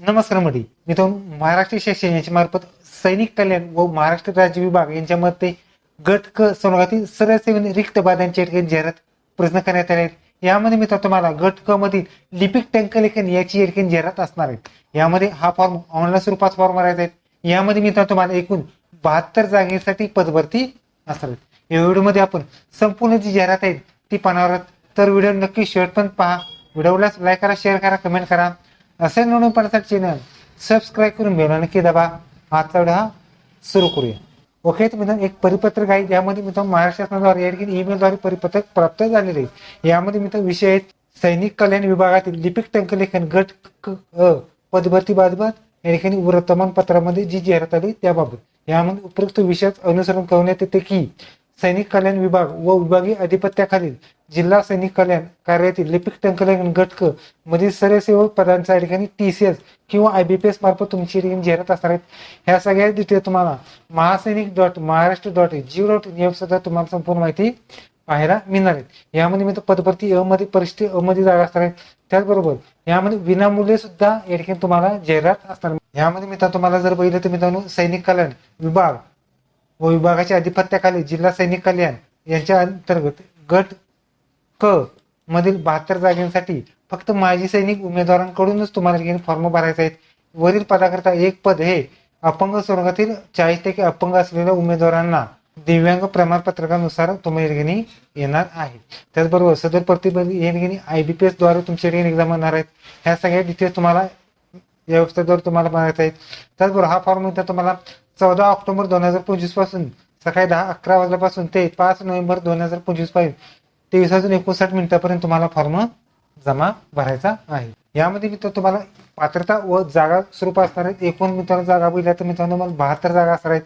नमस्कार मडी मी तो महाराष्ट्र शिक्षण यांच्या मार्फत सैनिक कल्याण व महाराष्ट्र राज्य विभाग यांच्यामध्ये गट क संवर्गातील सर्व सेवन रिक्त बाधांची ठिकाणी जाहिरात प्रश्न करण्यात आले आहेत. यामध्ये मी तुम्हाला गट क मधील लिपिक टँक लेखन याची या ठिकाणी जाहिरात असणार आहे यामध्ये हा फॉर्म ऑनलाईन स्वरूपात फॉर्म भरायचा आहे. यामध्ये मी तुम्हाला एकूण बहात्तर जागेसाठी पदभरती असणार आहे या व्हिडिओमध्ये आपण संपूर्ण जी जाहिरात आहे ती पाहणार आहोत. तर व्हिडिओ नक्की शेवट पण पहा. व्हिडिओला लाईक करा शेअर करा कमेंट करा. असे नवीन पाहण्यासाठी चॅनल सबस्क्राईब करून बेल नक्की दाबा. आजचा व्हिडिओ हा सुरू करूया. ओके तर मित्रांनो एक परिपत्रक आहे. यामध्ये मित्रांनो महाराष्ट्र शासनाद्वारे या ठिकाणी ईमेलद्वारे परिपत्रक प्राप्त झालेले आहे. यामध्ये मित्र विषय आहेत. सैनिक कल्याण विभागातील लिपिक टंकलेखन गट क- अ पदभरती बाबत या ठिकाणी वर्तमानपत्रामध्ये जी जाहिरात आली त्याबाबत. यामध्ये उपयुक्त विषयात अनुसरण करण्यात येते की सैनिक कल्याण विभाग व विभागीय अधिपत्याखालील जिल्हा सैनिक कल्याण कार्यातील लिपिक टंकलेखन घटक मधील सरसेवक पदांच्या या ठिकाणी टी सी एस किंवा आय बी पी एस मार्फत तुमची ठिकाणी जाहिरात असणार आहेत. ह्या सगळ्या डिटेल तुम्हाला महासैनिक डॉट महाराष्ट्र डॉट जिओ डॉट इन या तुम्हाला संपूर्ण माहिती पाहायला मिळणार आहेत यामध्ये मी पदभरती अमध्ये परिस्थिती अमध्ये जागा असणार आहेत त्याचबरोबर यामध्ये विनामूल्य सुद्धा या ठिकाणी तुम्हाला जाहिरात असणार यामध्ये मित्र तुम्हाला जर बघितलं तर मित्रांनो सैनिक कल्याण विभाग व विभागाच्या अधिपत्याखाली जिल्हा सैनिक कल्याण यांच्या अंतर्गत गट क मधील बहात्तर जागांसाठी फक्त माजी सैनिक उमेदवारांकडूनच तुम्हाला घेऊन फॉर्म भरायचे आहेत. वरील पदाकरता एक पद हे अपंग स्वर्गातील चाळीस टक्के अपंग असलेल्या उमेदवारांना दिव्यांग प्रमाणपत्रकानुसार तुम्ही या येणार आहे. त्याचबरोबर सदर प्रतिबंध या आय बी पी एसद्वारे तुमच्या ठिकाणी एक्झाम होणार आहेत. ह्या सगळ्या डिटेल्स तुम्हाला या वेबसाईटद्वारे तुम्हाला बनायचं आहे त्याचबरोबर हा फॉर्म इथं तुम्हाला चौदा ऑक्टोबर दोन हजार पंचवीसपासून सकाळी दहा अकरा वाजल्यापासून ते पाच नोव्हेंबर दोन हजार पंचवीसपर्यंत तेवीस वाजून एकोणसाठ मिनिटापर्यंत तुम्हाला फॉर्म जमा भरायचा आहे. यामध्ये मित्र तुम्हाला पात्रता व जागा स्वरूप असणार आहेत. एकूण मित्रांनो जागा बघितल्या तर मित्रांनो तुम्हाला बहात्तर जागा असणार आहेत.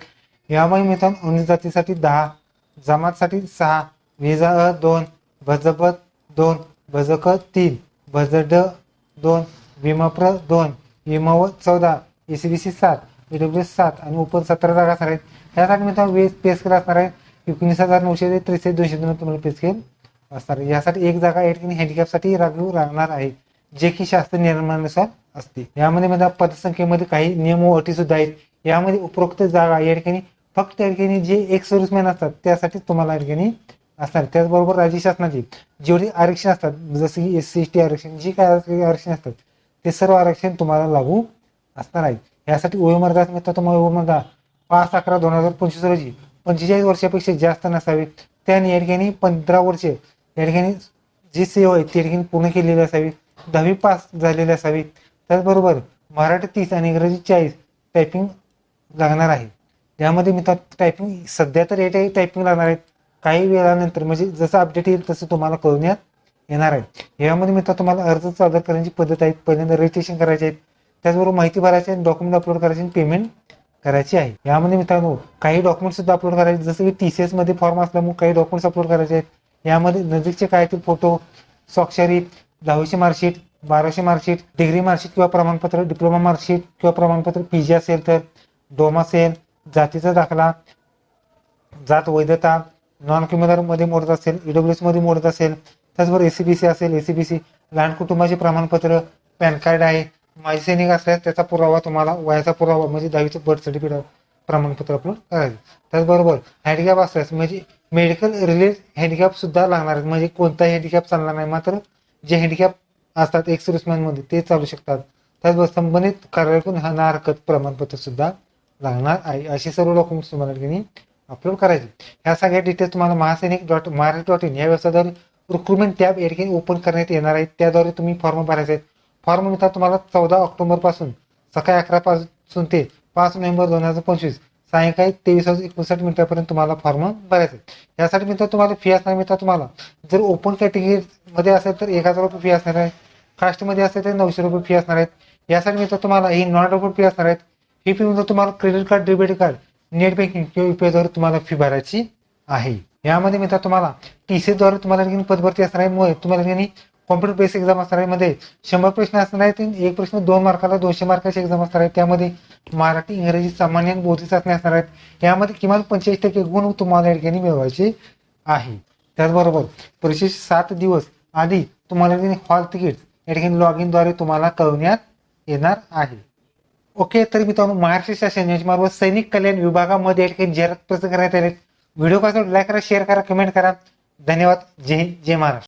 यामध्ये मित्रांनो अनुसूचित जातीसाठी दहा जमातसाठी सहा विजा अ दोन भजप दोन भजक तीन भजड दोन विमप्र दोन विमव चौदा एसीबीसी सात ईडब्ल्यू सात आणि ओपन सतरा जागा असणार आहेत. ह्यासाठी मी तुम्हाला वेज पे स्केल असणार आहे. एकोणीस हजार नऊशे ते त्रेसष्ट दोनशे दोन तुम्हाला पे स्केल असणार आहे. यासाठी एक जागा या ठिकाणी हँडिकॅपसाठी राखीव राहणार आहे जे की शास्त्र नियमानुसार असते. यामध्ये मला पदसंख्येमध्ये काही नियम व अटी सुद्धा आहेत. यामध्ये उपरोक्त जागा या ठिकाणी फक्त या ठिकाणी जे एक सर्व्हिसमॅन असतात त्यासाठी तुम्हाला या ठिकाणी असणार त्याचबरोबर राज्य शासनाची जेवढी आरक्षण असतात जसं की एस सी एस टी आरक्षण जी काय आरक्षण असतात ते सर्व आरक्षण तुम्हाला लागू असणार आहे. यासाठी वयोमर्यादा मित्र तुम्हाला वयोमर्यादा पाच अकरा दोन हजार पंचवीस रोजी पंचेचाळीस वर्षापेक्षा जास्त नसावी. त्याने या ठिकाणी पंधरा वर्षे. या ठिकाणी जी सेवा आहे ती ठिकाणी पूर्ण केलेली असावी. दहावी पास झालेली असावी. त्याचबरोबर मराठी तीस आणि इंग्रजी चाळीस टायपिंग लागणार आहे. यामध्ये मित्र टायपिंग सध्या तर या टायपिंग लागणार आहेत काही वेळानंतर म्हणजे जसं अपडेट येईल तसं तुम्हाला कळवण्यात येणार आहे. यामध्ये मित्र तुम्हाला अर्ज सादर करण्याची पद्धत आहे पहिल्यांदा रजिस्ट्रेशन करायचे आहेत. त्याचबरोबर माहिती भरायची आणि डॉक्युमेंट अपलोड करायचे आणि पेमेंट करायची आहे. यामध्ये मित्रांनो काही डॉक्युमेंट सुद्धा अपलोड करायचे. जसं की टी सी एसमध्ये फॉर्म असल्यामुळे काही डॉक्युमेंट्स अपलोड करायचे आहेत. यामध्ये नजीकचे काय ते फोटो स्वाक्षरी दहावीची मार्कशीट बाराशे मार्कशीट डिग्री मार्कशीट किंवा प्रमाणपत्र डिप्लोमा मार्कशीट किंवा प्रमाणपत्र पी जी असेल तर डोमा असेल जातीचा दाखला जात वैधता नॉन क्रिमिनलमध्ये मोडत असेल ईडब्ल्यूएसमध्ये मोडत असेल त्याचबरोबर एसीबीसी असेल एसीबीसी लहान कुटुंबाचे प्रमाणपत्र पॅन कार्ड आहे माजी सैनिक असल्यास त्याचा पुरावा तुम्हाला वयाचा पुरावा म्हणजे दहावीचं बर्थ सर्टिफिकेट प्रमाणपत्र अपलोड करायचं. त्याचबरोबर हँडिकॅप असल्यास म्हणजे मेडिकल रिलेट हँडिकॅप सुद्धा लागणार आहेत. म्हणजे कोणताही हँडिकॅप चालणार नाही. मात्र जे हँडिकॅप असतात एक मध्ये ते चालू शकतात. त्याचबरोबर संबंधित कार्यालयातून हा ना हरकत प्रमाणपत्र सुद्धा लागणार आहे. असे सर्व डॉक्युमेंट्स तुम्हाला ठिकाणी अपलोड करायचे. ह्या सगळ्या डिटेल्स तुम्हाला Mahasainik dot Maharashtra dot in या व्यवसायाद्वारे रिक्रुटमेंट टॅब या ठिकाणी ओपन करण्यात येणार आहे. त्याद्वारे तुम्ही फॉर्म भरायचे आहेत. फॉर्म तुम्हाला चौदा ऑक्टोबरपासून सकाळी अकरा पासून ते पाच नोव्हेंबर दोन हजार पंचवीस सायंकाळी तेवीस वाजता एकोणसाठ मिनिटापर्यंत तुम्हाला फॉर्म भरायचे यासाठी मित्र तुम्हाला फी असणार मित्र तुम्हाला जर ओपन कॅटेगरी मध्ये असेल तर एक हजार रुपये फी असणार आहे. कास्टमध्ये असेल तर नऊशे रुपये फी असणार आहेत. यासाठी मित्र तुम्हाला ही नॉन रोबोट फी असणार आहेत. ही फी म्हणजे तुम्हाला credit card debit card net banking किंवा युपीआयद्वारे तुम्हाला फी भरायची आहे. यामध्ये मित्र तुम्हाला टी सी द्वारे तुम्हाला पदभरती असणार आहे. मुळे तुम्हाला कॉम्प्युटर बेस एक्झाम असणार आहे. मध्ये शंभर प्रश्न असणार आहेत आणि एक प्रश्न दोन मार्काला दोनशे मार्काची एक्झाम असणार आहे. त्यामध्ये मराठी इंग्रजी सामान्य आणि बौद्धिक चाचणी असणार आहेत. यामध्ये किमान पंचेचाळीस टक्के गुण तुम्हाला या ठिकाणी मिळवायचे आहे. त्याचबरोबर परीक्षेचे सात दिवस आधी तुम्हाला या ठिकाणी हॉल तिकीट या ठिकाणी लॉग इनद्वारे तुम्हाला कळवण्यात येणार आहे. ओके तर मित्रांनो महाराष्ट्र शासन यांच्यामार्फत सैनिक कल्याण विभागामध्ये काही जाहिरात प्रसिद्ध करण्यात आले व्हिडिओ कसा लाईक करा शेअर करा कमेंट करा. धन्यवाद. जय हिंद जय महाराष्ट्र.